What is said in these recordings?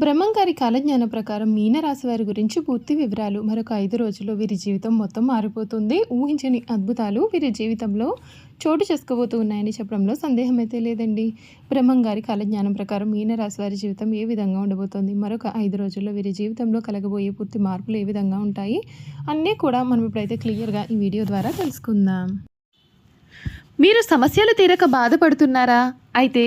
బ్రహ్మంగారి కాలజ్ఞానం ప్రకారం మీనరాశి వారి గురించి పూర్తి వివరాలు మరొక ఐదు రోజుల్లో వీరి జీవితం మొత్తం మారిపోతుంది. ఊహించని అద్భుతాలు వీరి జీవితంలో చోటు చేసుకోబోతూ ఉన్నాయని చెప్పడంలో సందేహం అయితే లేదండి. బ్రహ్మంగారి కాలజ్ఞానం ప్రకారం మీనరాశి వారి జీవితం ఏ విధంగా ఉండబోతోంది? మరొక ఐదు రోజుల్లో వీరి జీవితంలో కలగబోయే పూర్తి మార్పులు ఏ విధంగా ఉంటాయి? అన్నీ కూడా మనం ఇప్పుడైతే క్లియర్గా ఈ వీడియో ద్వారా తెలుసుకుందాం. మీరు సమస్యలు తీరక బాధపడుతున్నారా? అయితే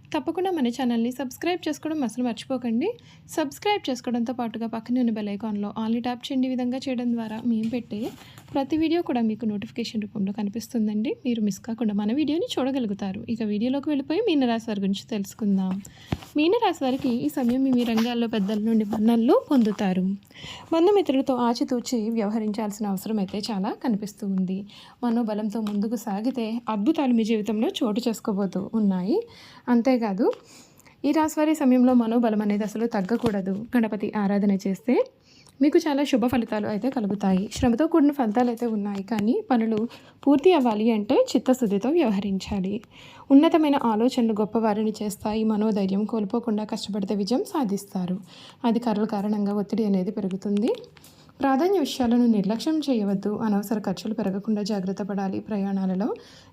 తప్పకుండా మన ఛానల్ని సబ్స్క్రైబ్ చేసుకోవడం అసలు మర్చిపోకండి. సబ్స్క్రైబ్ చేసుకోవడంతో పాటుగా పక్కనే ఉన్న బెల్ ఐకాన్లో ఆన్లీ ట్యాప్ చేయండి విధంగా చేయడం ద్వారా మేము పెట్టే ప్రతి వీడియో కూడా మీకు నోటిఫికేషన్ రూపంలో కనిపిస్తుందండి. మీరు మిస్ కాకుండా మన వీడియోని చూడగలుగుతారు. ఇక వీడియోలోకి వెళ్ళిపోయి మీనరాశి వారి గురించి తెలుసుకుందాం. మీనరాశి వారికి ఈ సమయం మీ రంగాల్లో పెద్దల నుండి మన్ననలు పొందుతారు. బంధుమిత్రులతో ఆచితూచి వ్యవహరించాల్సిన అవసరం అయితే చాలా కనిపిస్తూ ఉంది. మనోబలంతో ముందుకు సాగితే అద్భుతాలు మీ జీవితంలో చోటు చేసుకోబోతూ ఉన్నాయి. అంతే అంతేకాదు ఈ రాశివారి సమయంలో మనోబలం అనేది అసలు తగ్గకూడదు. గణపతి ఆరాధన చేస్తే మీకు చాలా శుభ ఫలితాలు అయితే కలుగుతాయి. శ్రమతో కూడిన ఫలితాలు అయితే ఉన్నాయి. కానీ పనులు పూర్తి అవ్వాలి అంటే చిత్తశుద్ధితో వ్యవహరించాలి. ఉన్నతమైన ఆలోచనలు గొప్పవారిని చేస్తాయి. మనోధైర్యం కోల్పోకుండా కష్టపడితే విజయం సాధిస్తారు. అధికారుల కారణంగా ఒత్తిడి అనేది పెరుగుతుంది. ప్రాధాన్య విషయాలను నిర్లక్ష్యం చేయవద్దు అనవసర ఖర్చులు పెరగకుండా జాగ్రత్త పడాలి. ప్రయాణాలలో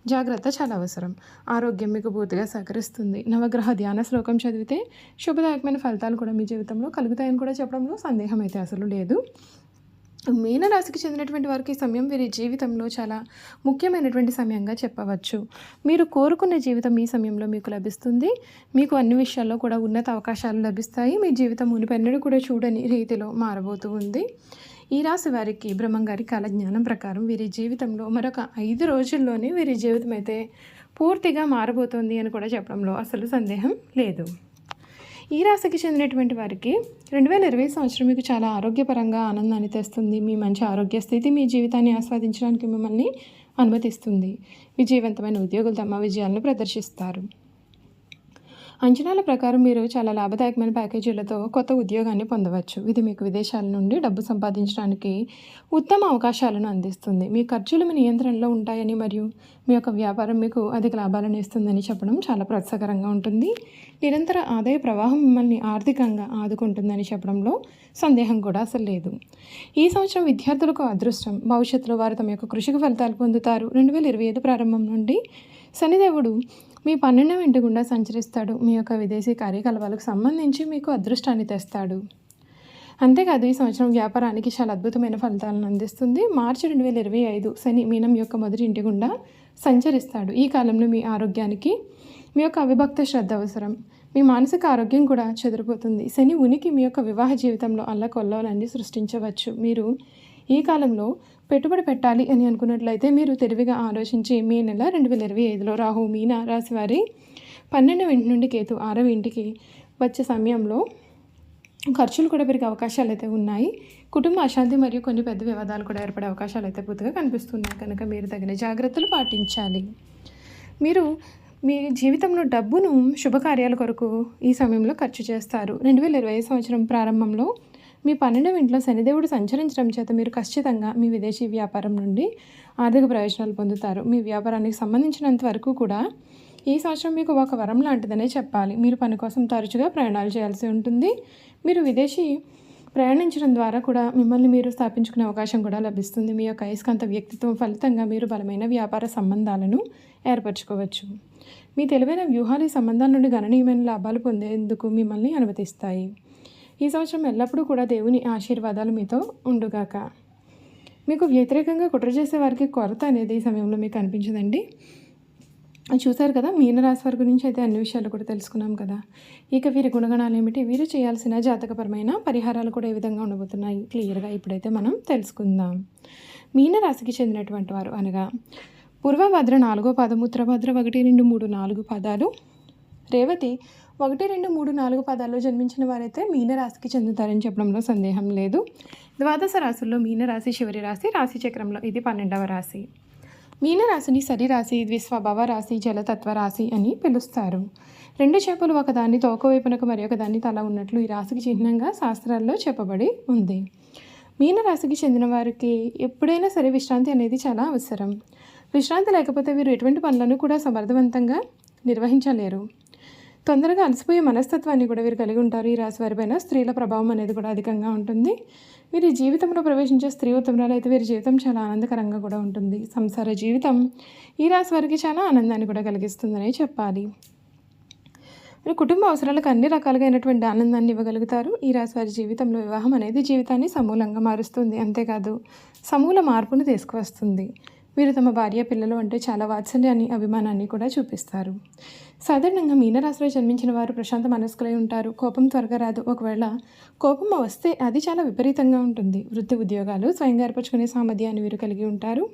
జాగ్రత్త చాలా అవసరం. ఆరోగ్యం మీకు పూర్తిగా సహకరిస్తుంది. నవగ్రహ ధ్యాన శ్లోకం చదివితే శుభదాయకమైన ఫలితాలు కూడా మీ జీవితంలో కలుగుతాయని కూడా చెప్పడంలో సందేహం అయితే అసలు లేదు. మీనరాశికి చెందినటువంటి వారికి ఈ సమయం వీరి జీవితంలో చాలా ముఖ్యమైనటువంటి సమయంగా చెప్పవచ్చు. మీరు కోరుకున్న జీవితం ఈ సమయంలో మీకు లభిస్తుంది. మీకు అన్ని విషయాల్లో కూడా ఉన్నత అవకాశాలు లభిస్తాయి. మీ జీవితం మునిపెన్నడూ కూడా చూడని రీతిలో మారబోతూ ఉంది. ఈ రాశి వారికి బ్రహ్మంగారి కాలజ్ఞానం ప్రకారం వీరి జీవితంలో మరొక ఐదు రోజుల్లోనే వీరి జీవితం అయితే పూర్తిగా మారబోతోంది అని కూడా చెప్పడంలో అసలు సందేహం లేదు. ఈ రాశికి చెందినటువంటి వారికి రెండు వేల ఇరవై సంవత్సరం మీకు చాలా ఆరోగ్యపరంగా ఆనందాన్ని తెస్తుంది. మీ మంచి ఆరోగ్య స్థితి మీ జీవితాన్ని ఆస్వాదించడానికి మిమ్మల్ని అనుమతిస్తుంది. విజయవంతమైన ఉద్యోగులు తమ విజయాలను ప్రదర్శిస్తారు. అంచనాల ప్రకారం మీరు చాలా లాభదాయకమైన ప్యాకేజీలతో కొత్త ఉద్యోగాన్ని పొందవచ్చు. ఇది మీకు విదేశాల నుండి డబ్బు సంపాదించడానికి ఉత్తమ అవకాశాలను అందిస్తుంది. మీ ఖర్చులు మీ నియంత్రణలో ఉంటాయని మరియు మీ యొక్క వ్యాపారం మీకు అధిక లాభాలను ఇస్తుందని చెప్పడం చాలా ప్రోత్సాహకరంగా ఉంటుంది. నిరంతర ఆదాయ ప్రవాహం మిమ్మల్ని ఆర్థికంగా ఆదుకుంటుందని చెప్పడంలో సందేహం కూడా అసలు లేదు. ఈ సంవత్సరం విద్యార్థులకు అదృష్టం. భవిష్యత్తులో వారు తమ యొక్క కృషికి ఫలితాలు పొందుతారు. రెండు వేల ఇరవై ఐదు ప్రారంభం నుండి శనిదేవుడు మీ పన్నెండు ఇంటి గుండా సంచరిస్తాడు. మీ యొక్క విదేశీ కార్యకలాపాలకు సంబంధించి మీకు అదృష్టాన్ని తెస్తాడు. అంతేకాదు ఈ సంవత్సరం వ్యాపారానికి చాలా అద్భుతమైన ఫలితాలను అందిస్తుంది. మార్చి రెండు వేల ఇరవై ఐదు శని మీనం యొక్క మొదటి ఇంటి గుండా సంచరిస్తాడు. ఈ కాలంలో మీ ఆరోగ్యానికి మీ యొక్క అవిభక్త శ్రద్ధ అవసరం. మీ మానసిక ఆరోగ్యం కూడా చెదిరిపోతుంది. శని ఉనికి మీ యొక్క వివాహ జీవితంలో అల్లకొల్లవలన్నీ సృష్టించవచ్చు. మీరు ఈ కాలంలో పెట్టుబడి పెట్టాలి అని అనుకున్నట్లయితే మీరు తెలివిగా ఆలోచించి మే నెల రెండు వేల ఇరవై ఐదులో రాహు మీన రాశి వారి పన్నెండవ ఇంటి నుండి కేతు ఆరవ ఇంటికి వచ్చే సమయంలో ఖర్చులు కూడా పెరిగే అవకాశాలు అయితే ఉన్నాయి. కుటుంబ అశాంతి మరియు కొన్ని పెద్ద వివాదాలు కూడా ఏర్పడే అవకాశాలు అయితే పూర్తిగా కనిపిస్తున్నాయి. కనుక మీరు తగిన జాగ్రత్తలు పాటించాలి. మీరు మీ జీవితంలో డబ్బును శుభకార్యాల కొరకు ఈ సమయంలో ఖర్చు చేస్తారు. రెండు వేల ఇరవై సంవత్సరం ప్రారంభంలో మీ పన్నెండవ ఇంట్లో శనిదేవుడు సంచరించడం చేత మీరు ఖచ్చితంగా మీ విదేశీ వ్యాపారం నుండి ఆర్థిక ప్రయోజనాలు పొందుతారు. మీ వ్యాపారానికి సంబంధించినంత వరకు కూడా ఈ సంవత్సరం మీకు ఒక వరం లాంటిదనే చెప్పాలి. మీరు పని కోసం తరచుగా ప్రయాణాలు చేయాల్సి ఉంటుంది. మీరు విదేశీ ప్రయాణించడం ద్వారా కూడా మిమ్మల్ని మీరు స్థాపించుకునే అవకాశం కూడా లభిస్తుంది. మీ యొక్క అయస్కాంత వ్యక్తిత్వం ఫలితంగా మీరు బలమైన వ్యాపార సంబంధాలను ఏర్పరచుకోవచ్చు. మీ తెలివైన వ్యూహాలు ఈ సంబంధాల నుండి గణనీయమైన లాభాలు పొందేందుకు మిమ్మల్ని అనుమతిస్తాయి. ఈ సంవత్సరం ఎల్లప్పుడూ కూడా దేవుని ఆశీర్వాదాలు మీతో ఉండుగాక. మీకు వ్యతిరేకంగా కుట్ర చేసే వారికి కొరత అనేది ఈ సమయంలో మీకు అనిపించదండి. చూసారు కదా మీనరాశి వారి గురించి అయితే అన్ని విషయాలు కూడా తెలుసుకున్నాం కదా. ఇక వీరి గుణగణాలు ఏమిటి? వీరు చేయాల్సిన జాతకపరమైన పరిహారాలు కూడా ఏ విధంగా ఉండబోతున్నాయి? క్లియర్గా ఇప్పుడైతే మనం తెలుసుకుందాం. మీనరాశికి చెందినటువంటి వారు అనగా పూర్వభద్ర నాలుగో పాదం ఉత్తరభద్ర ఒకటి రెండు మూడు నాలుగు పదాలు రేవతి ఒకటి రెండు మూడు నాలుగు పదాల్లో జన్మించిన వారైతే మీనరాశికి చెందుతారని చెప్పడంలో సందేహం లేదు. ద్వాదశ రాశుల్లో మీనరాశి చివరి రాశి రాశి చక్రంలో ఇది పన్నెండవ రాశి. మీనరాశిని సరిరాశి ద్విస్వభావ రాశి జలతత్వ రాశి అని పిలుస్తారు. రెండు చేపలు ఒకదాన్ని తోకవైపునకు మరి ఒకదాన్ని తల ఉన్నట్లు ఈ రాశికి చిహ్నంగా శాస్త్రాల్లో చెప్పబడి ఉంది. మీనరాశికి చెందిన వారికి ఎప్పుడైనా సరే విశ్రాంతి అనేది చాలా అవసరం. విశ్రాంతి లేకపోతే వీరు ఎటువంటి పనులను కూడా సమర్థవంతంగా నిర్వహించలేరు. తొందరగా అలసిపోయే మనస్తత్వాన్ని కూడా వీరు కలిగి ఉంటారు. ఈ రాశి వారిపైన స్త్రీల ప్రభావం అనేది కూడా అధికంగా ఉంటుంది. వీరి జీవితంలో ప్రవేశించే స్త్రీ ఉత్తమరాలు అయితే వీరి జీవితం చాలా ఆనందకరంగా కూడా ఉంటుంది. సంసార జీవితం ఈ రాశి వారికి చాలా ఆనందాన్ని కూడా కలిగిస్తుందని చెప్పాలి. వీరు కుటుంబ అవసరాలకు అన్ని రకాలుగా అయినటువంటి ఆనందాన్ని ఇవ్వగలుగుతారు. ఈ రాశి వారి జీవితంలో వివాహం అనేది జీవితాన్ని సమూలంగా మారుస్తుంది. అంతేకాదు సమూల మార్పును తీసుకువస్తుంది. వీరు తమ భార్య పిల్లలు అంటే చాలా వాత్సల్యాన్ని అభిమానాన్ని కూడా చూపిస్తారు. సాధారణంగా మీనరాశిలో జన్మించిన వారు ప్రశాంత మనస్కులై ఉంటారు. కోపం త్వరగా రాదు. ఒకవేళ కోపం వస్తే అది చాలా విపరీతంగా ఉంటుంది. వృత్తి ఉద్యోగాలు స్వయంగా ఏర్పరచుకునే సామర్థ్యాన్ని వీరు కలిగి ఉంటారు.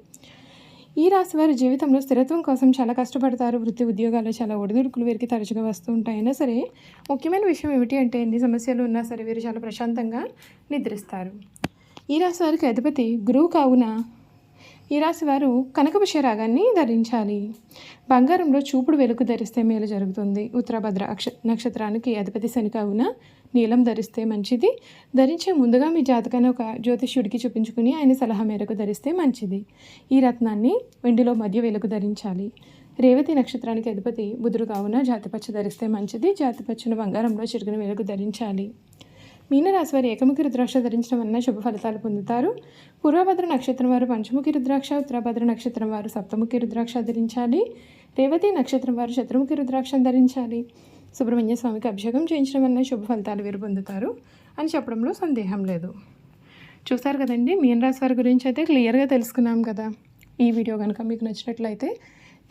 ఈ రాశి వారి జీవితంలో స్థిరత్వం కోసం చాలా కష్టపడతారు. వృత్తి ఉద్యోగాలు చాలా ఒడిదుడుకులు వీరికి తరచుగా వస్తూ ఉంటాయైనా సరే ముఖ్యమైన విషయం ఏమిటి అంటే ఎన్ని సమస్యలు ఉన్నా సరే వీరు చాలా ప్రశాంతంగా నిద్రిస్తారు. ఈ రాశి వారికి అధిపతి గురువు కావున ఈ రాశి వారు కనకపుష్య రాగాన్ని ధరించాలి. బంగారంలో చూపుడు వెలుగు ధరిస్తే మేలు జరుగుతుంది. ఉత్తరభద్ర అక్ష నక్షత్రానికి అధిపతి శని కావున నీలం ధరిస్తే మంచిది. ధరించే ముందుగా మీ జాతకాన్ని ఒక జ్యోతిష్యుడికి చూపించుకుని ఆయన సలహా మేరకు ధరిస్తే మంచిది. ఈ రత్నాన్ని వెండిలో మధ్య వెలుగు ధరించాలి. రేవతి నక్షత్రానికి అధిపతి బుధుడు కావున జాతిపచ్చ ధరిస్తే మంచిది. జాతిపచ్చను బంగారంలో చిరుకుని వెలుగు ధరించాలి. మీనరాశి వారి ఏకముఖి రుద్రాక్ష ధరించడం వలన శుభ ఫలితాలు పొందుతారు. పూర్వభద్ర నక్షత్రం వారు పంచముఖి రుద్రాక్ష ఉత్తరభద్ర నక్షత్రం వారు సప్తముఖి రుద్రాక్ష ధరించాలి. రేవతి నక్షత్రం వారు శత్రుముఖి రుద్రాక్ష ధరించాలి. సుబ్రహ్మణ్య స్వామికి అభిషేకం చేయించడం వలన శుభ ఫలితాలు వీరు పొందుతారు అని చెప్పడంలో సందేహం లేదు. చూసారు కదండి మీనరాశి వారి గురించి అయితే క్లియర్గా తెలుసుకున్నాం కదా. ఈ వీడియో కనుక మీకు నచ్చినట్లయితే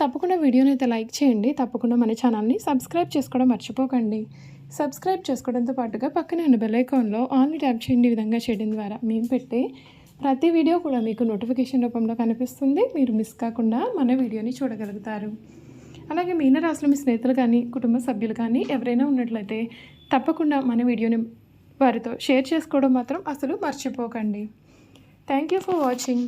తప్పకుండా వీడియోని అయితే లైక్ చేయండి. తప్పకుండా మన ఛానల్ని సబ్స్క్రైబ్ చేసుకోవడం మర్చిపోకండి. సబ్స్క్రైబ్ చేసుకోవడంతో పాటుగా పక్కనే ఉన్న బెల్ ఐకాన్లో ఆన్లీ ట్యాప్ చేయండి ఈ విధంగా చేయడం ద్వారా. మేము పెట్టే ప్రతి వీడియో కూడా మీకు నోటిఫికేషన్ రూపంలో కనిపిస్తుంది. మీరు మిస్ కాకుండా మన వీడియోని చూడగలుగుతారు. అలాగే మీనరాశులు మీ స్నేహితులు కానీ కుటుంబ సభ్యులు కానీ ఎవరైనా ఉన్నట్లయితే తప్పకుండా మన వీడియోని వారితో షేర్ చేసుకోవడం మాత్రం అసలు మర్చిపోకండి. Thank you for watching